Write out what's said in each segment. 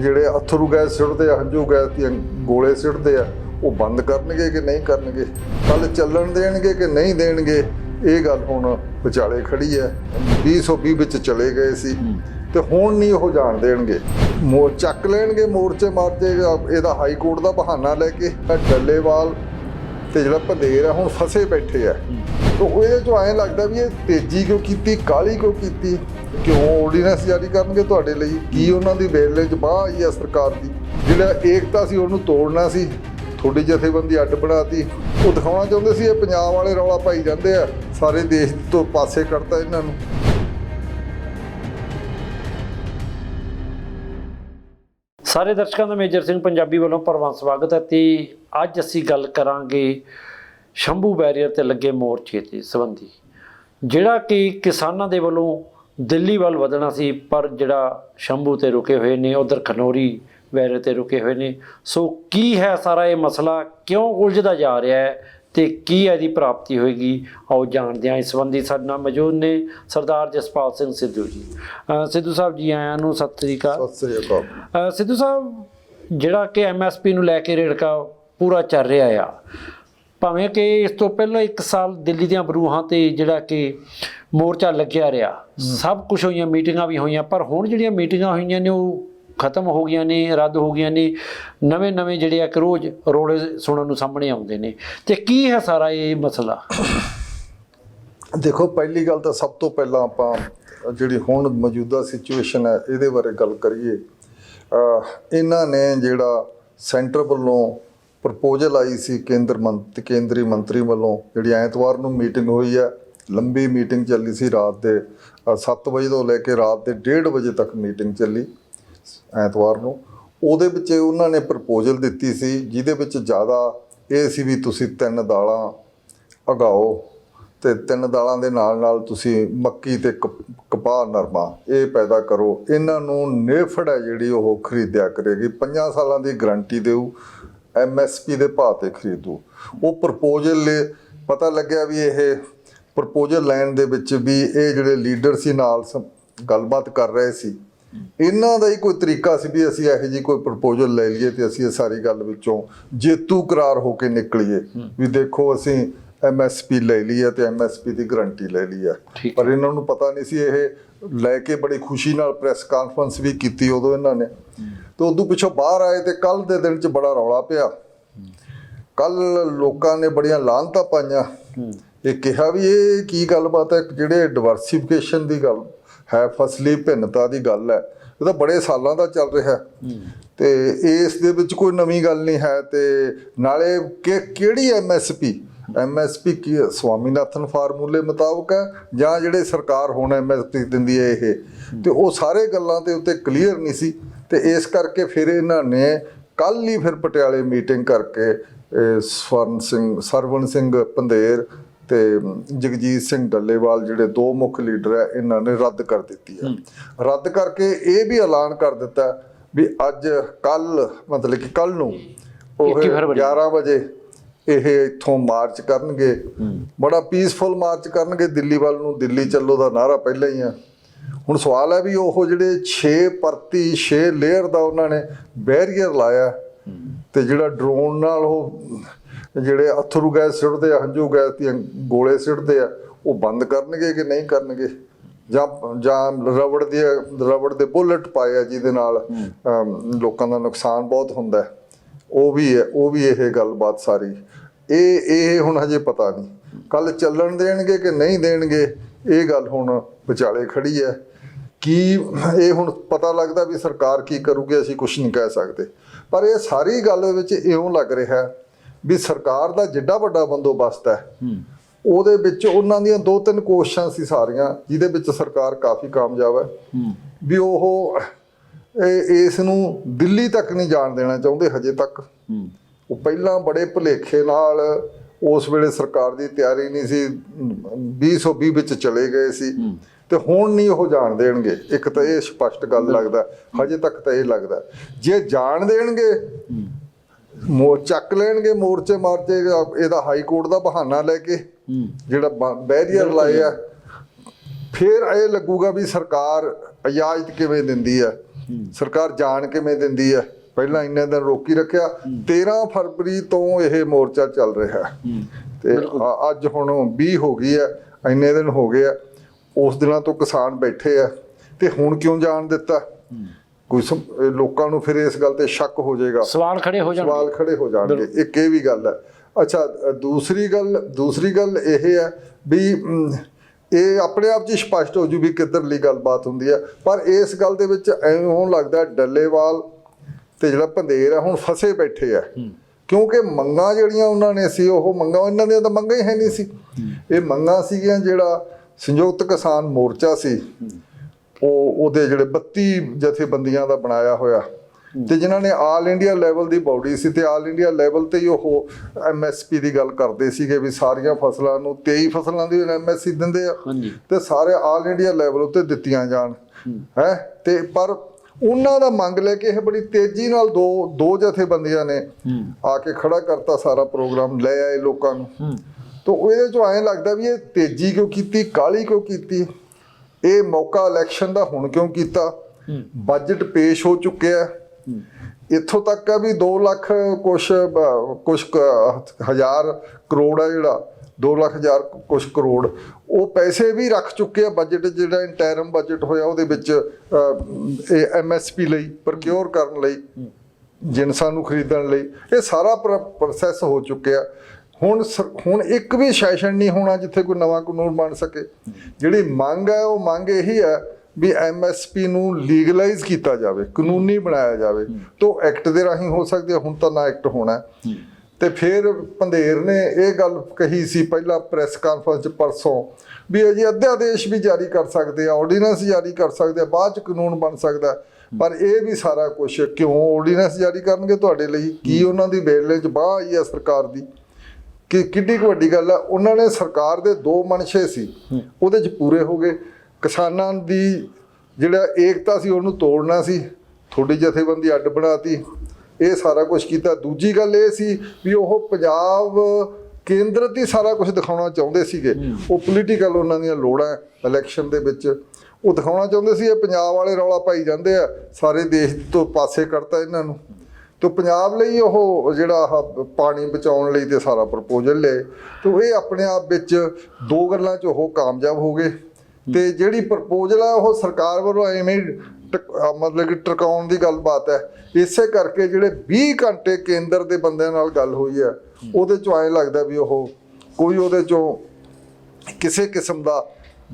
ਜਿਹੜੇ ਅਥਰੂ ਗੈਸ ਸਿੱਟਦੇ ਆ ਹੰਝੂ ਗੈਸ ਦੀਆਂ ਗੋਲੇ ਸਿੱਟਦੇ ਆ ਉਹ ਬੰਦ ਕਰਨਗੇ ਕਿ ਨਹੀਂ ਕਰਨਗੇ? ਕੱਲ ਚੱਲਣ ਦੇਣਗੇ ਕਿ ਨਹੀਂ ਦੇਣਗੇ? ਇਹ ਗੱਲ ਹੁਣ ਵਿਚਾਲੇ ਖੜੀ ਹੈ। 2020 ਵਿੱਚ ਚਲੇ ਗਏ ਸੀ। ਤੇ ਹੁਣ ਨਹੀਂ ਉਹ ਜਾਣ ਦੇਣਗੇ। ਮੋਰ ਚੱਕ ਲੈਣਗੇ ਮੋਰਚੇ ਮਾਰਦੇ ਇਹਦਾ ਹਾਈ ਕੋਰਟ ਦਾ ਬਹਾਨਾ ਲੈ ਕੇ ਡੱਲੇਵਾਲ ਤੇ ਜਿਹੜਾ ਪੰਦੇਰ ਆ, ਹੁਣ ਫਸੇ ਬੈਠੇ ਆ। ਤਾਂ ਉਹ ਇਹਦੇ ਚੋਂ ਐਂ ਲੱਗਦਾ ਵੀ ਇਹ ਤੇਜ਼ੀ ਕਿਉਂ ਕੀਤੀ ਕਾਲੀ ਕਿਉਂ ਕੀਤੀ? ਕਿਉਂ ਆਰਡੀਨੈਂਸ ਜਾਰੀ ਕਰਨਗੇ ਤੁਹਾਡੇ ਲਈ? ਕੀ ਉਹਨਾਂ ਦੀ ਵੇਲੇ ਚ ਬਾਹ ਆਈ ਆ ਸਰਕਾਰ ਦੀ? ਜਿਹੜਾ ਏਕਤਾ ਸੀ, ਉਹਨੂੰ ਤੋੜਨਾ ਸੀ, ਤੁਹਾਡੀ ਜਥੇਬੰਦੀ ਅੱਡ ਬਣਾਤੀ। ਉਹ ਦਿਖਾਉਣਾ ਚਾਹੁੰਦੇ ਸੀ ਇਹ ਪੰਜਾਬ ਵਾਲੇ ਰੌਲਾ ਪਾਈ ਜਾਂਦੇ ਆ, ਸਾਰੇ ਦੇਸ਼ ਤੋਂ ਪਾਸੇ ਕੱਢਤਾ ਇਹਨਾਂ ਨੂੰ। ਸਾਰੇ ਦਰਸ਼ਕਾਂ ਦਾ ਮੇਜਰ ਸਿੰਘ ਪੰਜਾਬੀ ਵੱਲੋਂ ਪਰਵਾਨ ਸਵਾਗਤ ਹੈ ਤੇ ਅੱਜ ਅਸੀਂ ਗੱਲ ਕਰਾਂਗੇ ਸ਼ੰਭੂ ਬੈਰੀਅਰ ਤੇ ਲੱਗੇ ਮੋਰਚੇ ਤੇ ਸੰਬੰਧੀ, ਜਿਹੜਾ ਕਿ ਕਿਸਾਨਾਂ ਦੇ ਵੱਲੋਂ ਦਿੱਲੀ ਵੱਲ ਵਧਣਾ ਸੀ, ਪਰ ਜਿਹੜਾ ਸ਼ੰਭੂ ਤੇ ਰੁਕੇ ਹੋਏ ਨੇ, ਉਧਰ ਖਨੌਰੀ ਬੈਰੀਅਰ ਤੇ ਰੁਕੇ ਹੋਏ ਨੇ। ਸੋ ਕੀ ਹੈ ਸਾਰਾ ਇਹ ਮਸਲਾ? ਕਿਉਂ ਉਲਝਦਾ ਜਾ ਰਿਹਾ ਹੈ? ਤੇ ਕੀ ਇਹਦੀ ਪ੍ਰਾਪਤੀ ਹੋਏਗੀ? ਆਓ ਜਾਣਦੇ ਹਾਂ। ਇਸ ਸੰਬੰਧੀ ਸਾਡੇ ਨਾਲ ਮੌਜੂਦ ਨੇ ਸਰਦਾਰ ਜਸਪਾਲ ਸਿੰਘ ਸਿੱਧੂ ਜੀ। ਸਿੱਧੂ ਸਾਹਿਬ ਜੀ ਆਇਆਂ ਨੂੰ ਸਤਿ ਸ੍ਰੀ ਅਕਾਲ। ਸਤਿ ਸ੍ਰੀ ਅਕਾਲ। ਸਿੱਧੂ ਸਾਹਿਬ ਜਿਹੜਾ ਕਿ ਐਮਐਸਪੀ ਨੂੰ ਲੈ ਕੇ ਰੇੜਕਾ ਪੂਰਾ ਚੱਲ ਰਿਹਾ ਆ ਭਾਵੇਂ ਕਿ ਇਸ ਤੋਂ ਪਹਿਲਾਂ 1 ਸਾਲ ਦਿੱਲੀ ਦੀਆਂ ਬਰੂਹਾਂ ਤੇ ਜਿਹੜਾ ਕਿ ਮੋਰਚਾ ਲੱਗਿਆ ਰਿਹਾ ਸਭ ਕੁਝ ਹੋਈਆਂ ਮੀਟਿੰਗਾਂ ਵੀ ਹੋਈਆਂ ਪਰ ਹੁਣ ਜਿਹੜੀਆਂ ਮੀਟਿੰਗਾਂ ਹੋਈਆਂ ਨੇ ਉਹ ਖਤਮ ਹੋ ਗਈਆਂ ਨੇ, ਰੱਦ ਹੋ ਗਈਆਂ ਨੇ, ਨਵੇਂ ਨਵੇਂ ਜਿਹੜੇ ਆ ਕਿ ਰੋਜ਼ ਰੋਲੇ ਸੁਣਨ ਨੂੰ ਸਾਹਮਣੇ ਆਉਂਦੇ ਨੇ। ਤੇ ਕੀ ਹੈ ਸਾਰਾ ਇਹ ਮਸਲਾ? ਦੇਖੋ, ਪਹਿਲੀ ਗੱਲ ਤਾਂ ਸਭ ਤੋਂ ਪਹਿਲਾਂ ਆਪਾਂ ਜਿਹੜੀ ਹੁਣ ਮੌਜੂਦਾ ਸਿਚੁਏਸ਼ਨ ਹੈ, ਇਹਦੇ ਬਾਰੇ ਗੱਲ ਕਰੀਏ। ਇਹਨਾਂ ਨੇ ਜਿਹੜਾ ਸੈਂਟਰ ਵੱਲੋਂ ਪ੍ਰਪੋਜ਼ਲ ਆਈ ਸੀ, ਕੇਂਦਰ ਮੰਤਰੀ ਕੇਂਦਰੀ ਮੰਤਰੀ ਵੱਲੋਂ, ਜਿਹੜੀ ਐਤਵਾਰ ਨੂੰ ਮੀਟਿੰਗ ਹੋਈ ਹੈ, ਲੰਬੀ ਮੀਟਿੰਗ ਚੱਲੀ ਸੀ ਰਾਤ ਦੇ 7 ਵਜੇ ਤੋਂ ਲੈ ਕੇ ਰਾਤ ਦੇ 1:30 ਵਜੇ ਤੱਕ ਮੀਟਿੰਗ ਚੱਲੀ। ਐਤਵਾਰ ਨੂੰ, ਉਹਦੇ ਵਿੱਚ ਉਹਨਾਂ ਨੇ ਪ੍ਰਪੋਜ਼ਲ ਦਿੱਤੀ ਸੀ, ਜਿਹਦੇ ਵਿੱਚ ਜ਼ਿਆਦਾ ਇਹ ਸੀ ਵੀ ਤੁਸੀਂ ਤਿੰਨ ਦਾਲਾਂ ਉਗਾਓ ਤੇ ਤਿੰਨ ਦਾਲਾਂ ਦੇ ਨਾਲ ਨਾਲ ਤੁਸੀਂ ਮੱਕੀ ਤੇ ਕਪ- ਕਪਾਹ, ਨਰਮਾ ਇਹ ਪੈਦਾ ਕਰੋ। ਇਹਨਾਂ ਨੂੰ ਨੇਫੜ ਹੈ ਜਿਹੜੀ ਉਹ ਖਰੀਦਿਆ ਕਰੇਗੀ। 5 ਸਾਲਾਂ ਦੀ ਗਾਰੰਟੀ ਦੇਊ ਐਮਐਸਪੀ ਦੇ ਭਾਅ ਤੇ ਖਰੀਦੂ। ਉਹ ਪ੍ਰਪੋਜ਼ਲ ਪਤਾ ਲੱਗਿਆ ਵੀ ਇਹ ਪ੍ਰਪੋਜ਼ਲ ਲੈਣ ਦੇ ਵਿੱਚ ਵੀ ਇਹ ਜਿਹੜੇ ਲੀਡਰ ਸੀ ਨਾਲ ਸ- ਗੱਲਬਾਤ ਕਰ ਰਹੇ ਸੀ। ਇਹਨਾਂ ਦਾ ਹੀ ਕੋਈ ਤਰੀਕਾ ਸੀ ਵੀ ਅਸੀਂ ਇਹੋ ਜੀ ਕੋਈ ਪ੍ਰਪੋਜ਼ਲ ਲੈ ਲਈਏ ਤੇ ਅਸੀਂ ਇਹ ਸਾਰੀ ਗੱਲ ਵਿੱਚੋਂ ਜੇਤੂ ਕਰਾਰ ਹੋ ਕੇ ਨਿਕਲੀਏ। ਵੀ ਦੇਖੋ ਅਸੀਂ ਐਮਐਸਪੀ ਲੈ ਲਈ ਹੈ ਤੇ ਐਮਐਸਪੀ ਦੀ ਗਾਰੰਟੀ ਲੈ ਲਈ ਹੈ ਪਰ ਇਹਨਾਂ ਨੂੰ ਪਤਾ ਨਹੀਂ ਸੀ ਇਹ ਲੈ ਕੇ ਬੜੀ ਖੁਸ਼ੀ ਨਾਲ ਪ੍ਰੈਸ ਕਾਨਫਰੰਸ ਵੀ ਕੀਤੀ ਉਦੋਂ ਇਹਨਾਂ ਨੇ। ਤੇ ਉਦੋਂ ਪਿੱਛੋਂ ਬਾਹਰ ਆਏ ਤੇ ਕੱਲ ਦੇ ਦਿਨ 'ਚ ਬੜਾ ਰੌਲਾ ਪਿਆ। ਕੱਲ ਲੋਕਾਂ ਨੇ ਬੜੀਆਂ ਲਾਹਨਤਾਂ ਪਾਈਆਂ। ਇਹ ਕਿਹਾ ਵੀ ਇਹ ਕੀ ਗੱਲਬਾਤ ਹੈ ਜਿਹੜੇ ਡਿਵਰਸਿਫਿਕੇਸ਼ਨ ਦੀ ਗੱਲ ਹੈ, ਫਸਲੀ ਭਿੰਨਤਾ ਦੀ ਗੱਲ ਹੈ। ਇਹ ਤਾਂ ਬੜੇ ਸਾਲਾਂ ਦਾ ਚੱਲ ਰਿਹਾ ਹੈ। ਤੇ ਇਸ ਦੇ ਵਿੱਚ ਕੋਈ ਨਵੀਂ ਗੱਲ ਨਹੀਂ ਹੈ ਤੇ ਨਾਲੇ ਕਿ ਕਿਹੜੀ ਐਮਐਸਪੀ ਐਮਐਸਪੀ ਕੀ ਸਵਾਮੀਨਾਥਨ ਫਾਰਮੂਲੇ ਮੁਤਾਬਕ ਹੈ ਜਾਂ ਜਿਹੜੇ ਸਰਕਾਰ ਹੁਣ ਐਮਐਸਪੀ ਦਿੰਦੀ ਹੈ ਇਹ? ਤੇ ਉਹ ਸਾਰੇ ਗੱਲਾਂ ਦੇ ਉੱਤੇ ਕਲੀਅਰ ਨਹੀਂ ਸੀ। ਤੇ ਇਸ ਕਰਕੇ ਫਿਰ ਇਹਨਾਂ ਨੇ ਕੱਲ ਹੀ ਫਿਰ ਪਟਿਆਲੇ ਮੀਟਿੰਗ ਕਰਕੇ ਸਵਰਨ ਸਿੰਘ, ਸਰਵਣ ਸਿੰਘ ਪੰਧੇਰ ਤੇ ਜਗਜੀਤ ਸਿੰਘ ਡੱਲੇਵਾਲ ਜਿਹੜੇ ਦੋ ਮੁੱਖ ਲੀਡਰ ਹੈ ਇਹਨਾਂ ਨੇ ਰੱਦ ਕਰ ਦਿੱਤੀ ਹੈ। ਰੱਦ ਕਰਕੇ ਇਹ ਵੀ ਐਲਾਨ ਕਰ ਦਿੱਤਾ ਵੀ ਅੱਜ ਕੱਲ ਮਤਲਬ ਕਿ ਕੱਲ ਨੂੰ ਉਹ 21 ਫਰਵਰੀ। 11 ਵਜੇ ਇਹ ਇੱਥੋਂ ਮਾਰਚ ਕਰਨਗੇ। ਬੜਾ ਪੀਸਫੁਲ ਮਾਰਚ ਕਰਨਗੇ। ਦਿੱਲੀ ਵੱਲ ਨੂੰ ਦਿੱਲੀ ਚੱਲੋ ਦਾ ਨਾਰਾ ਪਹਿਲਾਂ ਹੀ ਆ। ਹੁਣ ਸਵਾਲ ਹੈ ਵੀ ਉਹ ਜਿਹੜੇ 6 ਪਰਤੀ 6 ਲੇਅਰ ਦਾ ਉਹਨਾਂ ਨੇ ਬੈਰੀਅਰ ਲਾਇਆ ਤੇ ਜਿਹੜਾ ਡਰੋਨ ਨਾਲ ਉਹ ਜਿਹੜੇ ਅਥਰੂ ਗੈਸ ਸਿੱਟਦੇ ਆ, ਹੰਝੂ ਗੈਸ ਦੀਆਂ ਗੋਲੇ ਸਿੱਟਦੇ ਆ, ਉਹ ਬੰਦ ਕਰਨਗੇ ਕਿ ਨਹੀਂ ਕਰਨਗੇ? ਜਾਂ ਜਾਂ ਰਬੜ ਦੀ ਰਬੜ ਦੇ ਬੁਲਟ ਪਾਏ ਆ ਜਿਹਦੇ ਨਾਲ ਲੋਕਾਂ ਦਾ ਨੁਕਸਾਨ ਬਹੁਤ ਹੁੰਦਾ ਉਹ ਵੀ ਹੈ ਉਹ ਵੀ ਇਹ ਗੱਲਬਾਤ ਸਾਰੀ। ਇਹ ਇਹ ਹੁਣ ਹਜੇ ਪਤਾ ਨਹੀਂ। ਕੱਲ ਚੱਲਣ ਦੇਣਗੇ ਕਿ ਨਹੀਂ ਦੇਣਗੇ? ਇਹ ਗੱਲ ਹੁਣ ਵਿਚਾਲੇ ਖੜੀ ਹੈ। ਕੀ, ਇਹ ਹੁਣ ਪਤਾ ਲੱਗਦਾ ਵੀ ਸਰਕਾਰ ਕੀ ਕਰੂਗੀ, ਅਸੀਂ ਕੁਝ ਨਹੀਂ ਕਹਿ ਸਕਦੇ। ਪਰ ਇਹ ਸਾਰੀ ਗੱਲ ਵਿੱਚ ਇਉਂ ਲੱਗ ਰਿਹਾ ਵੀ ਸਰਕਾਰ ਦਾ ਜਿੱਡਾ ਵੱਡਾ ਬੰਦੋਬਸਤ ਹੈ ਉਹਦੇ ਵਿੱਚ ਉਹਨਾਂ ਦੀਆਂ ਦੋ ਤਿੰਨ ਕੋਸ਼ਿਸ਼ਾਂ ਸੀ ਸਾਰੀਆਂ ਜਿਹਦੇ ਵਿੱਚ ਸਰਕਾਰ ਕਾਫੀ ਕਾਮਯਾਬ ਹੈ। ਵੀ ਉਹ ਇਸ ਨੂੰ ਦਿੱਲੀ ਤੱਕ ਨਹੀਂ ਜਾਣ ਦੇਣਾ ਚਾਹੁੰਦੇ ਹਜੇ ਤੱਕ। ਉਹ ਪਹਿਲਾਂ ਬੜੇ ਭੁਲੇਖੇ ਨਾਲ ਉਸ ਵੇਲੇ ਸਰਕਾਰ ਦੀ ਤਿਆਰੀ ਨਹੀਂ ਸੀ 2020 ਵਿੱਚ ਚਲੇ ਗਏ ਸੀ। ਤੇ ਹੁਣ ਨਹੀਂ ਉਹ ਜਾਣ ਦੇਣਗੇ। ਇੱਕ ਤਾਂ ਇਹ ਸਪਸ਼ਟ ਗੱਲ ਲੱਗਦਾ ਹਜੇ ਤੱਕ ਤਾਂ ਇਹ ਲੱਗਦਾ। ਜੇ ਜਾਣ ਦੇਣਗੇ ਮੋ ਚੱਕ ਲੈਣਗੇ ਮੋਰਚੇ ਮਾਰਚੇ ਇਹਦਾ ਹਾਈ ਕੋਰਟ ਦਾ ਬਹਾਨਾ ਲੈ ਕੇ ਜਿਹੜਾ ਬੈਰੀਅਰ ਲਾਏ ਆ। ਫਿਰ ਇਹ ਲੱਗੂਗਾ ਵੀ ਸਰਕਾਰ ਇਜਾਜ਼ਤ ਕਿਵੇਂ ਦਿੰਦੀ ਹੈ। ਸਰਕਾਰ ਜਾਣ ਕਿਵੇਂ ਦਿੰਦੀ ਹੈ ਪਹਿਲਾਂ ਇੰਨੇ ਦਿਨ ਰੋਕੀ ਰੱਖਿਆ। 13 ਫਰਵਰੀ ਤੋਂ ਇਹ ਮੋਰਚਾ ਚੱਲ ਰਿਹਾ। ਤੇ ਅੱਜ ਹੁਣ 20 ਹੋ ਗਈ ਹੈ ਇੰਨੇ ਦਿਨ ਹੋ ਗਏ ਆ। ਉਸ ਦਿਨਾਂ ਤੋਂ ਕਿਸਾਨ ਬੈਠੇ ਆ। ਤੇ ਹੁਣ ਕਿਉਂ ਜਾਣ ਦਿੱਤਾ? ਕੋਈ ਲੋਕਾਂ ਨੂੰ ਫਿਰ ਇਸ ਗੱਲ ਤੇ ਸ਼ੱਕ ਹੋ ਜਾਏਗਾ। ਸਵਾਲ ਖੜੇ ਹੋ ਜਾਣਗੇ। ਸਵਾਲ ਖੜੇ ਹੋ ਜਾਣਗੇ। ਇੱਕ ਇਹ ਵੀ ਗੱਲ ਹੈ? ਅੱਛਾ ਦੂਸਰੀ ਗੱਲ ਦੂਸਰੀ ਗੱਲ ਇਹ ਹੈ ਵੀ ਇਹ ਆਪਣੇ ਆਪ 'ਚ ਹੀ ਸਪਸ਼ਟ ਹੋ ਜੂ ਵੀ ਕਿੱਧਰਲੀ ਗੱਲਬਾਤ ਹੁੰਦੀ ਹੈ। ਪਰ ਇਸ ਗੱਲ ਦੇ ਵਿੱਚ ਐਵੇਂ ਹੋਣ ਲੱਗਦਾ ਡੱਲੇਵਾਲ ਤੇ ਜਿਹੜਾ ਭੰਦੇਰ ਆ ਹੁਣ ਫਸੇ ਬੈਠੇ ਆ ਕਿਉਂਕਿ ਮੰਗਾਂ ਜਿਹੜੀਆਂ ਉਹਨਾਂ ਨੇ ਸੀ ਉਹ ਮੰਗਾਂ ਇਹਨਾਂ ਦੀਆਂ ਤਾਂ ਮੰਗਾਂ ਹੀ ਹੈ ਨਹੀਂ ਸੀ। ਇਹ ਮੰਗਾਂ ਸੀਗੀਆਂ ਜਿਹੜਾ ਸੰਯੁਕਤ ਕਿਸਾਨ ਮੋਰਚਾ ਸੀ। ਉਹ ਉਹਦੇ ਜਿਹੜੇ 32 ਜਥੇਬੰਦੀਆਂ ਦਾ ਬਣਾਇਆ ਹੋਇਆ। ਤੇ ਜਿਨ੍ਹਾਂ ਨੇ ਆਲ ਇੰਡੀਆ ਲੈਵਲ ਦੀ ਬਾਡੀ ਸੀ ਤੇ ਆਲ ਇੰਡੀਆ ਲੈਵਲ ਤੇ ਹੀ ਉਹ ਐਮਐਸਪੀ ਦੀ ਗੱਲ ਕਰਦੇ ਸੀਗੇ ਵੀ ਸਾਰੀਆਂ ਫਸਲਾਂ ਨੂੰ 23 ਫਸਲਾਂ ਦੀ ਐਮਐਸਪੀ ਦਿੰਦੇ ਆ। ਤੇ ਸਾਰੇ ਆਲ ਇੰਡੀਆ ਲੈਵਲ ਉੱਤੇ ਦਿੱਤੀਆਂ ਜਾਣ। ਹੈ। ਤੇ ਪਰ ਉਹਨਾਂ ਦਾ ਮੰਗ ਲੈ ਕੇ ਇਹ ਬੜੀ ਤੇਜ਼ੀ ਨਾਲ ਦੋ ਦੋ ਜਥੇਬੰਦੀਆਂ ਨੇ ਆ ਕੇ ਖੜਾ ਕਰਤਾ ਸਾਰਾ ਪ੍ਰੋਗਰਾਮ ਲੈ ਆਏ ਲੋਕਾਂ ਨੂੰ। ਤੋ ਇਹਦੇ ਚੋਂ ਐਂ ਲੱਗਦਾ ਵੀ ਇਹ ਤੇਜ਼ੀ ਕਿਉਂ ਕੀਤੀ ਕਾਲੀ ਕਿਉਂ ਕੀਤੀ? ਇਹ ਮੌਕਾ ਇਲੈਕਸ਼ਨ ਦਾ ਹੁਣ ਕਿਉਂ ਕੀਤਾ? ਬਜਟ ਪੇਸ਼ ਹੋ ਚੁੱਕਿਆ। ਇੱਥੋਂ ਤੱਕ ਹੈ ਵੀ 2 ਲੱਖ ਕੁਛ ਕੁਛ ਹਜ਼ਾਰ ਕਰੋੜ ਹੈ ਜਿਹੜਾ। 2 ਲੱਖ ਹਜ਼ਾਰ ਕੁਛ ਕਰੋੜ। ਉਹ ਪੈਸੇ ਵੀ ਰੱਖ ਚੁੱਕੇ ਆ ਬਜਟ ਜਿਹੜਾ ਇੰਟਰਮ ਬਜਟ ਹੋਇਆ ਉਹਦੇ ਵਿੱਚ ਇਹ ਐਮਐਸਪੀ ਲਈ ਪ੍ਰੋਕਿਉਰ ਕਰਨ ਲਈ ਜਿਨਸਾਂ ਨੂੰ ਖਰੀਦਣ ਲਈ। ਇਹ ਸਾਰਾ ਪ੍ਰੋਸੈਸ ਹੋ ਚੁੱਕਿਆ। ਹੁਣ ਸਰ- ਹੁਣ ਇੱਕ ਵੀ ਸੈਸ਼ਨ ਨਹੀਂ ਹੋਣਾ ਜਿੱਥੇ ਕੋਈ ਨਵਾਂ ਕਾਨੂੰਨ ਬਣ ਸਕੇ। ਜਿਹੜੀ ਮੰਗ ਹੈ, ਉਹ ਮੰਗ ਇਹੀ ਹੈ ਵੀ ਐਮਐਸਪੀ ਨੂੰ ਲੀਗਲਾਈਜ਼ ਕੀਤਾ ਜਾਵੇ, ਕਾਨੂੰਨੀ ਬਣਾਇਆ ਜਾਵੇ। ਤੋਂ ਐਕਟ ਦੇ ਰਾਹੀਂ ਹੋ ਸਕਦੀ ਹੁਣ ਤਾਂ ਨਾ ਐਕਟ ਹੋਣਾ। ਹੈ। ਤੇ ਫਿਰ ਪੰਧੇਰ ਨੇ ਇਹ ਗੱਲ ਕਹੀ ਸੀ ਪਹਿਲਾਂ ਪ੍ਰੈਸ ਕਾਨਫਰੰਸ ਚ ਪਰਸੋਂ ਵੀ ਅਜੇ ਅਧਿਆਦੇਸ਼ ਵੀ ਜਾਰੀ ਕਰ ਸਕਦੇ ਆ ਆਰਡੀਨੈਂਸ ਜਾਰੀ ਕਰ ਸਕਦੇ ਆ, ਬਾਅਦ ਚ ਕਾਨੂੰਨ ਬਣ ਸਕਦਾ। ਪਰ ਇਹ ਵੀ ਸਾਰਾ ਕੁਝ ਕਿਉਂ ਆਰਡੀਨੈਂਸ ਜਾਰੀ ਕਰਨਗੇ ਤੁਹਾਡੇ ਲਈ? ਕੀ ਉਹਨਾਂ ਦੀ ਬੇਲੇ ਚ ਬਾਹ ਆਈ ਹੈ ਸਰਕਾਰ ਦੀ? ਕਿ ਕਿੱਡੀ ਕੁ ਵੱਡੀ ਗੱਲ ਆ, ਉਹਨਾਂ ਨੇ ਸਰਕਾਰ ਦੇ ਦੋ ਮਨਸ਼ੇ ਸੀ, ਉਹਦੇ ਚ ਪੂਰੇ ਹੋ ਗਏ। ਕਿਸਾਨਾਂ ਦੀ ਜਿਹੜਾ ਏਕਤਾ ਸੀ, ਉਹਨੂੰ ਤੋੜਨਾ ਸੀ ਥੋੜੀ ਜਥੇਬੰਦੀ ਅੱਡ ਬਣਾਤੀ, ਇਹ ਸਾਰਾ ਕੁਝ ਕੀਤਾ। ਦੂਜੀ ਗੱਲ ਇਹ ਸੀ ਵੀ ਉਹ ਪੰਜਾਬ ਕੇਂਦਰਤ ਹੀ ਸਾਰਾ ਕੁਝ ਦਿਖਾਉਣਾ ਚਾਹੁੰਦੇ ਸੀਗੇ। ਉਹ ਪੋਲੀਟੀਕਲ ਉਹਨਾਂ ਦੀਆਂ ਲੋੜਾਂ ਇਲੈਕਸ਼ਨ ਦੇ ਵਿੱਚ। ਉਹ ਦਿਖਾਉਣਾ ਚਾਹੁੰਦੇ ਸੀ, ਇਹ ਪੰਜਾਬ ਵਾਲੇ ਰੌਲਾ ਪਾਈ ਜਾਂਦੇ ਆ, ਸਾਰੇ ਦੇਸ਼ ਤੋਂ ਪਾਸੇ ਕਰਤਾ ਇਹਨਾਂ ਨੂੰ। ਤੇ ਪੰਜਾਬ ਲਈ ਉਹ ਜਿਹੜਾ ਆਹ ਪਾਣੀ ਬਚਾਉਣ ਲਈ ਤੇ ਸਾਰਾ ਪ੍ਰਪੋਜ਼ਲ ਲਏ। ਤੇ ਇਹ ਆਪਣੇ ਆਪ ਵਿੱਚ ਦੋ ਗੱਲਾਂ 'ਚ ਉਹ ਕਾਮਯਾਬ ਹੋ ਗਏ। ਤੇ ਜਿਹੜੀ ਪ੍ਰਪੋਜ਼ਲ ਆ, ਉਹ ਸਰਕਾਰ ਵੱਲੋਂ ਐਵੇਂ ਹੀ ਟਕ- ਮਤਲਬ ਕਿ ਟਰਕਾਉਣ ਦੀ ਗੱਲਬਾਤ ਹੈ। ਇਸੇ ਕਰਕੇ ਜਿਹੜੇ 20 ਘੰਟੇ ਕੇਂਦਰ ਦੇ ਬੰਦਿਆਂ ਨਾਲ ਗੱਲ ਹੋਈ ਹੈ, ਉਹਦੇ 'ਚੋਂ ਐਂ ਲੱਗਦਾ ਵੀ ਉਹ ਕੋਈ ਉਹਦੇ 'ਚੋਂ ਕਿਸੇ ਕਿਸਮ ਦਾ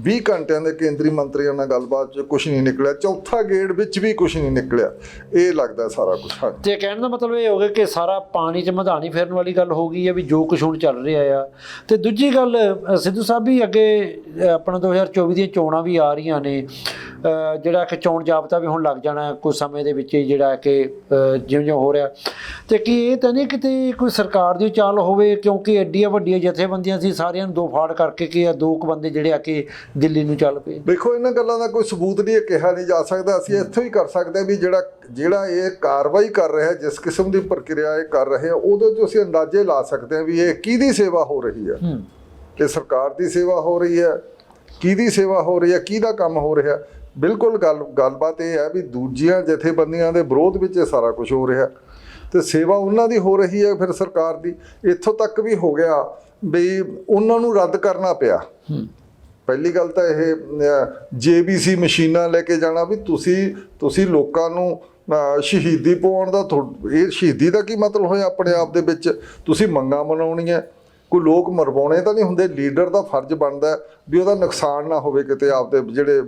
20 ਘੰਟਿਆਂ ਦੇ ਕੇਂਦਰੀ ਮੰਤਰੀਆਂ ਨਾਲ ਗੱਲਬਾਤ 'ਚ ਕੁਝ ਨਹੀਂ ਨਿਕਲਿਆ। ਚੌਥਾ ਗੇੜ ਵਿੱਚ ਵੀ ਕੁਝ ਨਹੀਂ ਨਿਕਲਿਆ। ਇਹ ਲੱਗਦਾ ਸਾਰਾ ਕੁਝ ਹਾਂਜੀ। ਤੇ ਕਹਿਣ ਦਾ ਮਤਲਬ ਇਹ ਹੋ ਗਿਆ ਕਿ ਸਾਰਾ ਪਾਣੀ 'ਚ ਮਧਾਣੀ ਫੇਰਨ ਵਾਲੀ ਗੱਲ ਹੋ ਗਈ ਹੈ ਵੀ ਜੋ ਕੁਝ ਹੁਣ ਚੱਲ ਰਿਹਾ ਆ। ਤੇ ਦੂਜੀ ਗੱਲ ਸਿੱਧੂ ਸਾਹਿਬ ਵੀ ਅੱਗੇ ਅ, ਆਪਣਾ 2024 ਦੀਆਂ ਚੋਣਾਂ ਵੀ ਆ ਰਹੀਆਂ ਨੇ। ਜਿਹੜਾ ਕਿ ਚੋਣ ਜਾਬਤਾ ਵੀ ਹੁਣ ਲੱਗ ਜਾਣਾ ਕੁਝ ਸਮੇਂ ਦੇ ਵਿੱਚ ਹੀ ਜਿਹੜਾ ਕਿ ਜਿਉਂ ਜਿਉਂ ਹੋ ਰਿਹਾ। ਤੇ ਕੀ ਇਹ ਤਾਂ ਨਹੀਂ ਕਿਤੇ ਕੋਈ ਸਰਕਾਰ ਦੀ ਚਾਲ ਹੋਵੇ ਕਿਉਂਕਿ ਐਡੀਆਂ ਵੱਡੀਆਂ ਜਥੇਬੰਦੀਆਂ ਸੀ ਸਾਰਿਆਂ ਨੂੰ ਦੋ ਫਾੜ ਕਰਕੇ ਕਿ ਇਹ ਦੋ ਕੁ ਬੰਦੇ ਜਿਹੜੇ ਆ ਕੇ ਦਿੱਲੀ ਨੂੰ ਚੱਲ ਪਏ। ਦੇਖੋ ਇਹਨਾਂ ਗੱਲਾਂ ਦਾ ਕੋਈ ਸਬੂਤ ਨਹੀਂ ਕਿਹਾ ਨਹੀਂ ਜਾ ਸਕਦਾ। ਅਸੀਂ ਇੱਥੋਂ ਹੀ ਕਰ ਸਕਦੇ ਵੀ ਜਿਹੜਾ ਜਿਹੜਾ ਇਹ ਕਾਰਵਾਈ ਕਰ ਰਿਹਾ ਜਿਸ ਕਿਸਮ ਦੀ ਪ੍ਰਕਿਰਿਆ ਇਹ ਕਰ ਰਹੇ ਆ ਉਹਦੇ ਤੋਂ ਅਸੀਂ ਅੰਦਾਜ਼ੇ ਲਾ ਸਕਦੇ ਹਾਂ ਵੀ ਇਹ ਕਿਹਦੀ ਸੇਵਾ ਹੋ ਰਹੀ ਹੂੰ। ਇਹ ਸਰਕਾਰ ਦੀ ਸੇਵਾ ਹੋ ਰਹੀ ਹੈ ਕਿਹਦੀ ਸੇਵਾ ਹੋ ਰਹੀ ਹੈ ਕਿਹਦਾ ਕੰਮ ਹੋ ਰਿਹਾ? ਬਿਲਕੁਲ ਗੱਲ ਗੱਲਬਾਤ ਇਹ ਹੈ ਵੀ ਦੂਜੀਆਂ ਜਥੇਬੰਦੀਆਂ ਦੇ ਵਿਰੋਧ ਵਿੱਚ ਇਹ ਸਾਰਾ ਕੁਝ ਹੋ ਰਿਹਾ। ਤੇ ਸੇਵਾ ਉਹਨਾਂ ਦੀ ਹੋ ਰਹੀ ਹੈ ਫਿਰ ਸਰਕਾਰ ਦੀ। ਇੱਥੋਂ ਤੱਕ ਵੀ ਹੋ ਗਿਆ ਵੀ ਉਹਨਾਂ ਨੂੰ ਰੱਦ ਕਰਨਾ ਪਿਆ। ਪਹਿਲੀ ਗੱਲ ਤਾਂ ਇਹ ਜੇਬੀਸੀ ਮਸ਼ੀਨਾਂ ਲੈ ਕੇ ਜਾਣਾ ਵੀ ਤੁਸੀਂ ਤੁਸੀਂ ਲੋਕਾਂ ਨੂੰ ਸ਼ਹੀਦੀ ਪਾਉਣ ਦਾ ਇਹ ਸ਼ਹੀਦੀ ਦਾ ਕੀ ਮਤਲਬ ਹੋਇਆ ਆਪਣੇ ਆਪ ਦੇ ਵਿੱਚ? ਤੁਸੀਂ ਮੰਗਾਂ ਮਨਾਉਣੀਆਂ। ਕੋਈ ਲੋਕ ਮਰਵਾਉਣੇ ਤਾਂ ਨਹੀਂ ਹੁੰਦੇ ਲੀਡਰ ਦਾ ਫਰਜ਼ ਬਣਦਾ ਵੀ ਉਹਦਾ ਨੁਕਸਾਨ ਨਾ ਹੋਵੇ ਕਿਤੇ ਆਪਦੇ ਜਿਹੜੇ